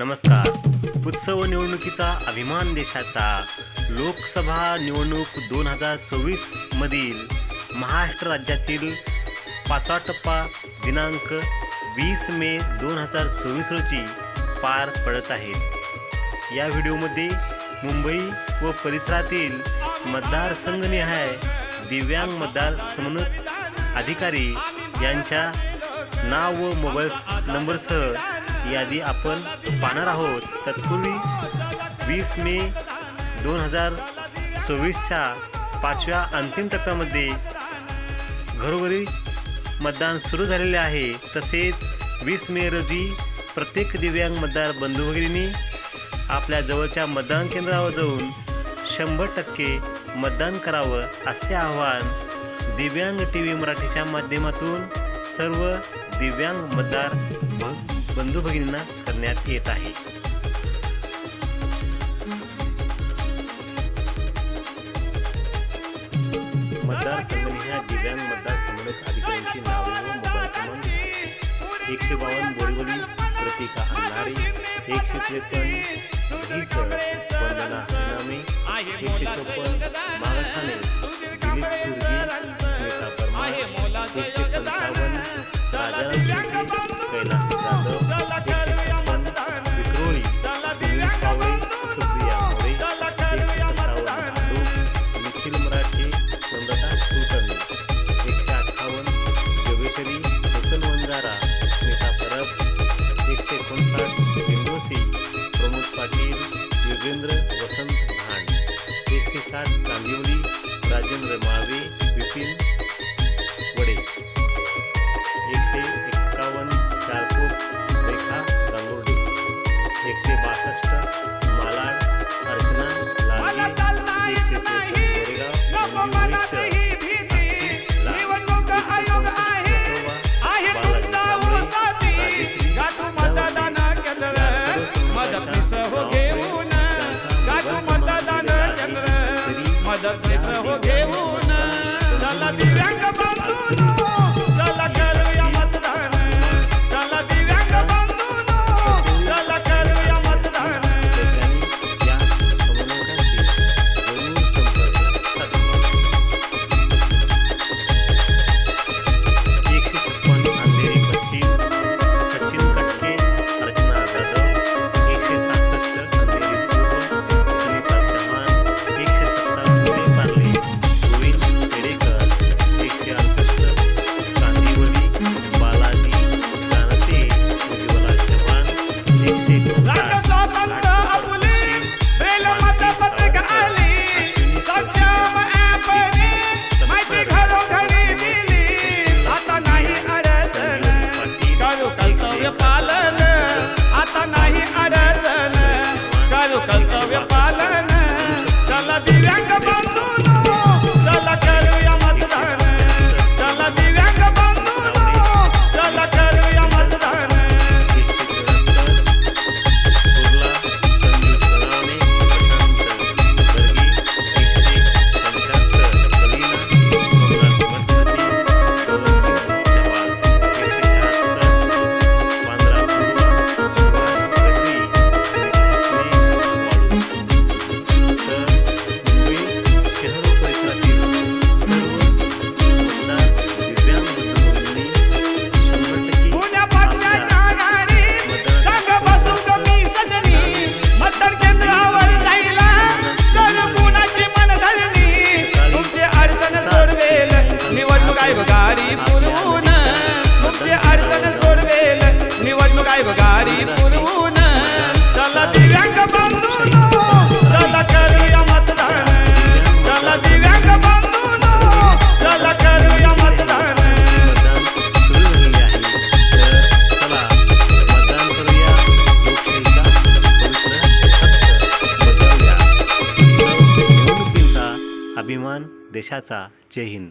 नमस्कार. उत्सव निवडणुकीचा अभिमान देशाचा. लोकसभा निवडणूक दोन हजार चोवीस मधील महाराष्ट्र राज्यातील पाचवा टप्पा दिनांक वीस मे दोन हजार चोवीस रोजी पार पडत आहेत या व्हिडिओमध्ये मुंबई व परिसरातील मतदारसंघनिहाय दिव्यांग मतदार समन्वय अधिकारी यांच्या नाव व मोबाईल नंबरसह यादी आपण पाहणार आहोत. तत्पूर्वी वीस मे दोन हजार चोवीसच्या पाचव्या अंतिम टप्प्यामध्ये घरोघरी मतदान सुरू झालेले आहे. तसेच वीस मे रोजी प्रत्येक दिव्यांग मतदार बंधू भगिनी आपल्या जवळच्या मतदान केंद्रावर जाऊन शंभर टक्के मतदान करावं असे आवाहन दिव्यांग टी व्ही मराठीच्या माध्यमातून सर्व दिव्यांग मतदार बंधू भगिनींना करण्यात येत मतदार एकशे बावन्न बोरीवली प्रतिका अंधारे एकशे त्रेपन्न वंदना एकशे चोपन्न महाराष्ट्राने forget. काय बघारी पुरवून तुमचे अडचण सोडवेल निवडणूक काय बघारी पुरवून चला दिव्यांग बांधून चला करूया मतदान चला दिव्यांग बांधून चला करूया मतदान अभिमान देशाचा जय हिंद